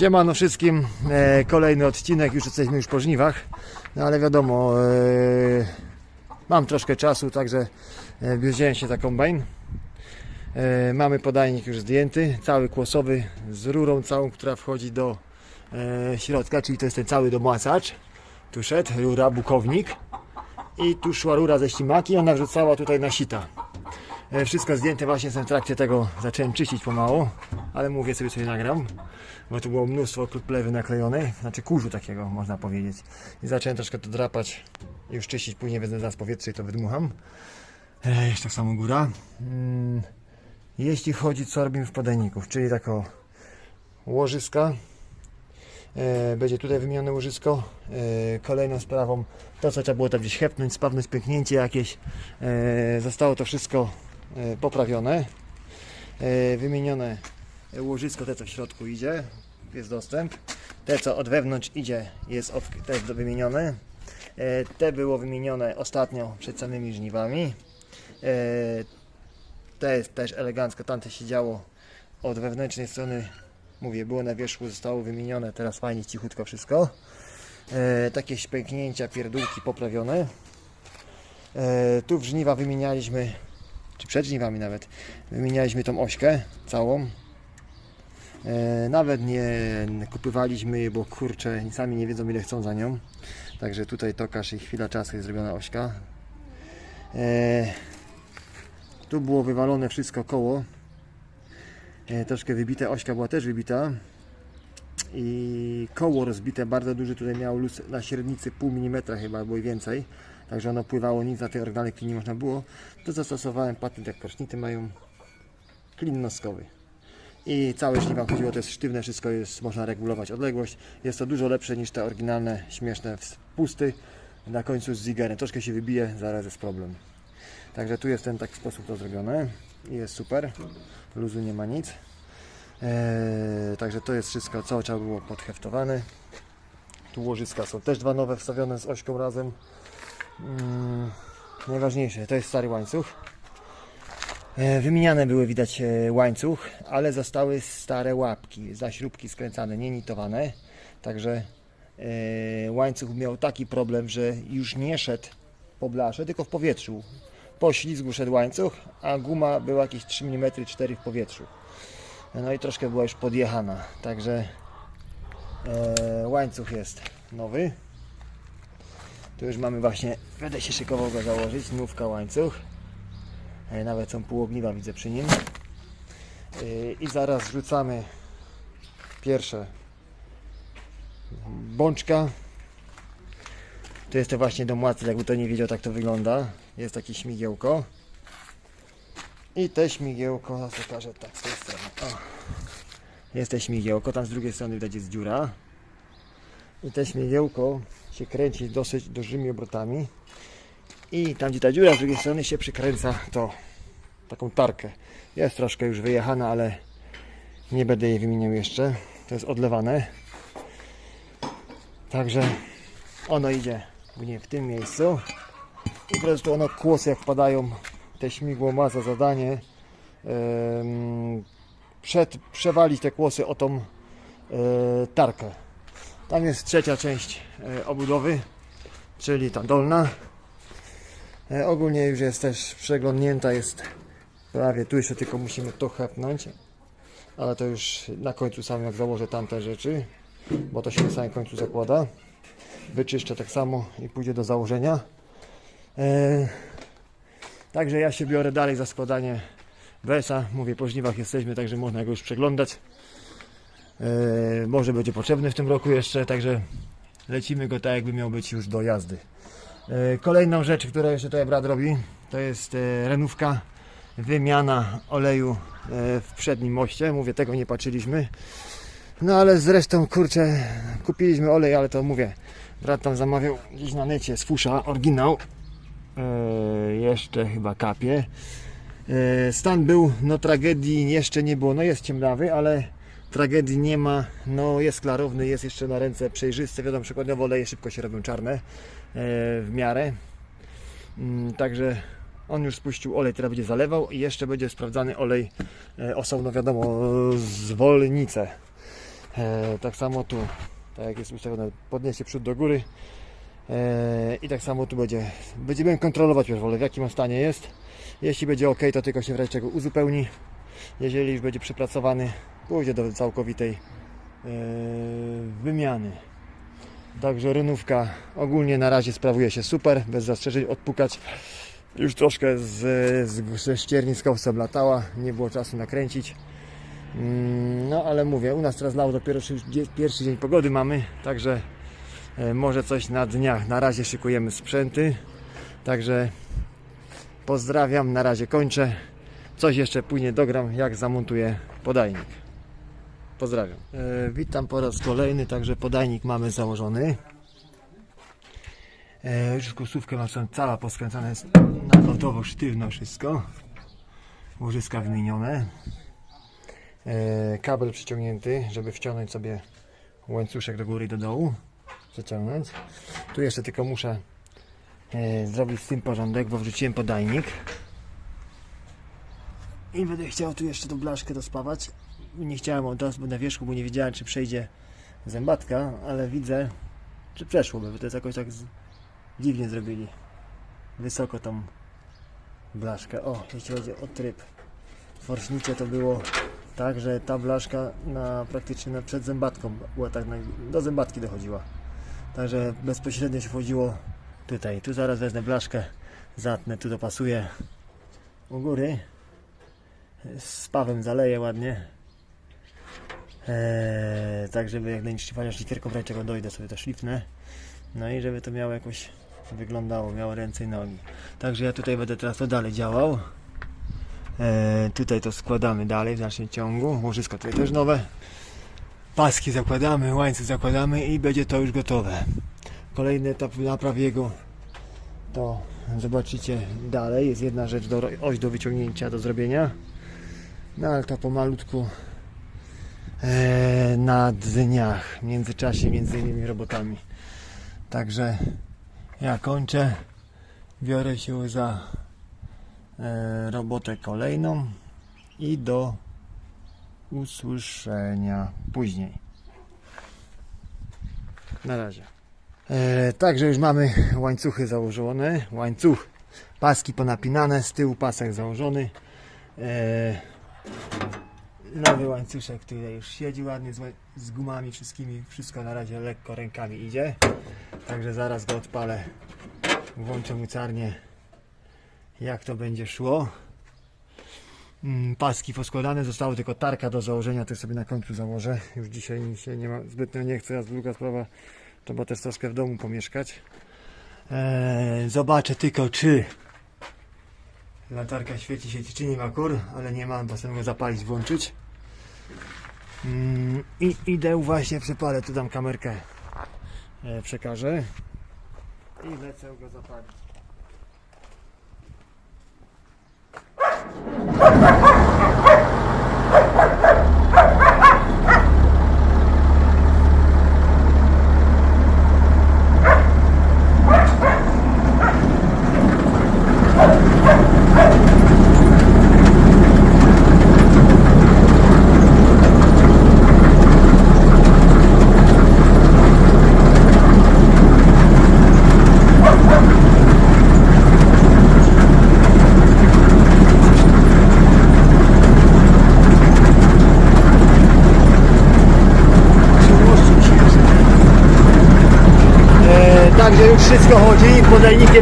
Siemano wszystkim, e, kolejny odcinek, już jesteśmy już po żniwach, no ale wiadomo, e, mam troszkę czasu, także e, wziąłem się za kombajn. E, mamy podajnik już zdjęty, cały kłosowy z rurą całą, która wchodzi do e, środka, czyli to jest ten cały domłacacz. Tu szedł, rura, bukownik i tu szła rura ze ślimaki, ona wrzucała tutaj na sita. E, Wszystko zdjęte, właśnie jestem w trakcie tego, zacząłem czyścić pomału, ale mówię sobie coś nagram, bo tu było mnóstwo plewy naklejonej, znaczy kurzu takiego można powiedzieć. I zacząłem troszkę to drapać, już czyścić, później wezmę zaraz powietrze i to wydmucham. E, jeszcze tak samo góra. Mm, jeśli chodzi co robimy w podajników, czyli tako łożyska, e, będzie tutaj wymienione łożysko. E, kolejną sprawą to co trzeba było tam gdzieś hepnąć, spawnąć pęknięcie jakieś, e, zostało to wszystko poprawione. Wymienione łożysko, te co w środku idzie, jest dostęp. Te co od wewnątrz idzie, jest też wymienione. E, te było wymienione ostatnio przed samymi żniwami. E, te jest też elegancko, tamte się działo od wewnętrznej strony. Mówię, było na wierzchu, zostało wymienione, teraz fajnie, cichutko wszystko. E, takie pęknięcia, pierdółki poprawione. Tu w żniwa wymienialiśmy, czy przed żniwami nawet, wymienialiśmy tą ośkę całą. E, nawet nie kupywaliśmy jej, bo kurczę, sami nie wiedzą ile chcą za nią. Także tutaj tokarz i chwila czasu jest zrobiona ośka. E, tu było wywalone wszystko koło. E, troszkę wybite, ośka była też wybita. I koło rozbite, bardzo duży tutaj miał luz na średnicy pół milimetra chyba, albo i więcej. Także ono pływało, nic na tej oryginalnej klin nie można było. To zastosowałem patent, jak pacznity mają, klin noskowy. I całe żniwa chodziło, to jest sztywne, wszystko jest, można regulować odległość. Jest to dużo lepsze niż te oryginalne, śmieszne spusty. Na końcu z zigerem troszkę się wybije, zaraz jest problem. Także tu jest ten taki sposób to zrobione i jest super. Luzu nie ma nic. Eee, także to jest wszystko, co trzeba było podheftowane. Tu łożyska są też dwa nowe wstawione z ośką razem. Mm, najważniejsze to jest stary łańcuch. E, Wymieniane były widać e, łańcuch, ale zostały stare łapki, zaśrubki skręcane, nie nitowane. Także e, łańcuch miał taki problem, że już nie szedł po blasze, tylko w powietrzu. Po ślizgu szedł łańcuch, a guma była jakieś 3 mm 4 w powietrzu. No i troszkę była już podjechana, także łańcuch jest nowy. Tu już mamy właśnie, będę się szykował go założyć, nówka łańcuch. E, Nawet są pół ogniwa widzę przy nim. E, I zaraz wrzucamy pierwsze bączka. To jest to właśnie domłacy, jakby to nie wiedział, tak to wygląda. Jest takie śmigiełko. I te śmigiełko, zaraz pokażę tak z tej strony. O. Jest te śmigiełko, tam z drugiej strony widać jest dziura. I te śmigiełko się kręci dosyć dużymi obrotami. I tam gdzie ta dziura z drugiej strony się przykręca to taką tarkę. Jest troszkę już wyjechana, ale nie będę jej wymieniał jeszcze. To jest odlewane. Także ono idzie w tym miejscu. I po prostu ono kłosy jak wpadają, te śmigło ma za zadanie em, przed, przewalić te kłosy o tą e, tarkę. Tam jest trzecia część e, obudowy, czyli ta dolna. E, ogólnie już jest też przeglądnięta, jest prawie tu jeszcze tylko musimy to chepnąć. Ale to już na końcu samym jak założę tamte rzeczy, bo to się na samym końcu zakłada. Wyczyszczę tak samo i pójdzie do założenia. E, Także ja się biorę dalej za składanie Wesa. Mówię, po żniwach jesteśmy, także można go już przeglądać. E, może będzie potrzebny w tym roku jeszcze, także lecimy go tak, jakby miał być już do jazdy. E, kolejną rzecz, którą jeszcze tutaj brat robi, to jest e, renówka, wymiana oleju e, w przednim moście. Mówię, tego nie patrzyliśmy. No ale zresztą, kurczę, kupiliśmy olej, ale to mówię, brat tam zamawiał gdzieś na necie z Fusza, oryginał. E, jeszcze chyba kapie. E, stan był, no tragedii jeszcze nie było, no jest ciemnawy, ale tragedii nie ma, no jest klarowny, jest jeszcze na ręce przejrzysty, wiadomo, przykładowo oleje szybko się robią czarne w miarę. Mm, Także on już spuścił olej, teraz będzie zalewał i jeszcze będzie sprawdzany olej e, osobno, wiadomo, zwolnice. E, tak samo tu, tak jak jest ustawione, podniesie przód do góry. E, I tak samo tu będzie. Będziemy kontrolować już wolę, w jakim on stanie jest. Jeśli będzie ok, to tylko się w razie czego uzupełni. Jeżeli już będzie przepracowany, pójdzie do całkowitej e, wymiany. Także rynówka ogólnie na razie sprawuje się super, bez zastrzeżeń odpukać. Już troszkę z, z, ze ścierni z kowcem latała, nie było czasu nakręcić. Mm, No ale mówię, u nas teraz lało dopiero pierwszy dzień pogody mamy, także e, może coś na dniach. Na razie szykujemy sprzęty, także pozdrawiam, na razie kończę. Coś jeszcze później dogram, jak zamontuję podajnik. Pozdrawiam. E, witam po raz kolejny, także podajnik mamy założony. E, już kosówkę ma są cała poskręcana, jest na gotowo, sztywno wszystko. Łożyska wymienione. E, kabel przyciągnięty, żeby wciągnąć sobie łańcuszek do góry i do dołu. Przeciągnąć. Tu jeszcze tylko muszę e, zrobić z tym porządek, bo wrzuciłem podajnik. I będę chciał tu jeszcze tą blaszkę dospawać. Nie chciałem od razu na wierzchu, bo nie wiedziałem czy przejdzie zębatka, ale widzę, czy przeszłoby, bo to jest jakoś tak z... dziwnie zrobili. Wysoko tą blaszkę. O, jeśli chodzi o tryb. W Forśnicie to było tak, że ta blaszka na, praktycznie na, przed zębatką była tak na, do zębatki dochodziła. Także bezpośrednio się wchodziło tutaj. Tu zaraz wezmę blaszkę, zatnę, tu dopasuję u góry. Z pawem zaleję ładnie. Eee, tak, żeby jak chociaż literką w razie czego dojdę sobie to szlifnę. No i żeby to miało jakoś wyglądało, miało ręce i nogi. Także ja tutaj będę teraz to dalej działał. Eee, tutaj to składamy dalej w dalszym ciągu. Łożyska tutaj też nowe. Paski zakładamy, łańcuch zakładamy i będzie to już gotowe. Kolejny etap napraw jego to zobaczycie dalej. Jest jedna rzecz, do, oś do wyciągnięcia, do zrobienia. No ale to pomalutku na dniach, w międzyczasie między innymi robotami. Także ja kończę, biorę się za e, robotę kolejną i do usłyszenia później. Na razie. E, także już mamy łańcuchy założone, łańcuch, paski ponapinane, z tyłu pasek założony. E, nowy łańcuszek tutaj już siedzi ładnie z, z gumami wszystkimi, wszystko na razie lekko rękami idzie. Także zaraz go odpalę, włączę mocarnię jak to będzie szło. Mm, Paski poskładane, zostało tylko tarka do założenia, to sobie na końcu założę. Już dzisiaj się nie ma, zbytnio nie chcę, a druga sprawa, trzeba też troszkę w domu pomieszkać. Eee, zobaczę tylko czy latarka świeci się, czy nie ma kur, ale nie mam, bo chcę go zapalić, włączyć. Mm, I idę właśnie przypalę, tu dam kamerkę, e, przekażę i lecę go zapalić. E, Także już wszystko chodzi,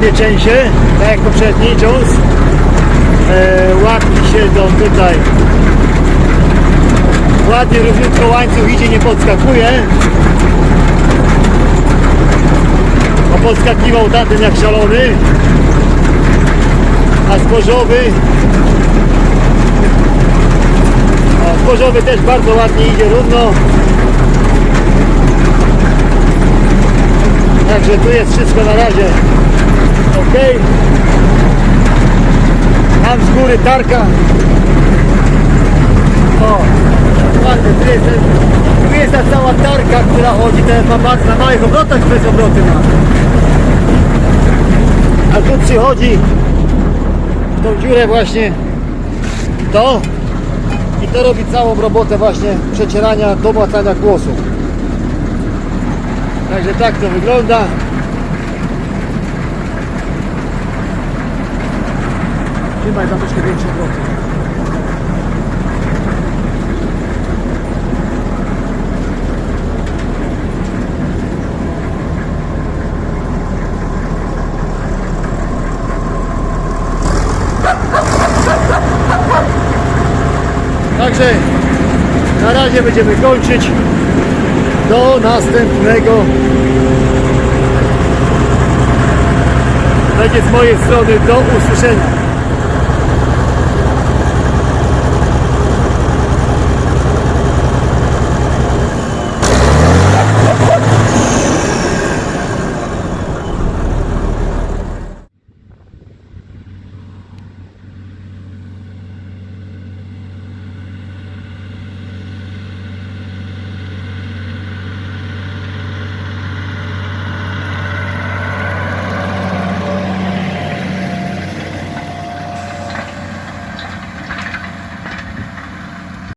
nie trzęsie, tak jak poprzedni cząs. E, łapki siedzą tutaj. Ładnie równiutko łańcuch idzie, nie podskakuje. Bo podskakiwał tamten jak szalony. A zbożowy o, zbożowy też bardzo ładnie idzie równo. Także tu jest wszystko na razie ok. Tam z góry tarka. O, ładnie, tu jest, tu jest ta cała tarka, która chodzi, ten ma bardzo na małych obrotach bez obroty ma. A tu przychodzi w tą dziurę właśnie to i to robi całą robotę właśnie przecierania, domacania głosu. Także tak to wygląda. Tam troszkę większe obroty. Także na razie będziemy kończyć. Do następnego. Będzie z mojej strony do usłyszenia.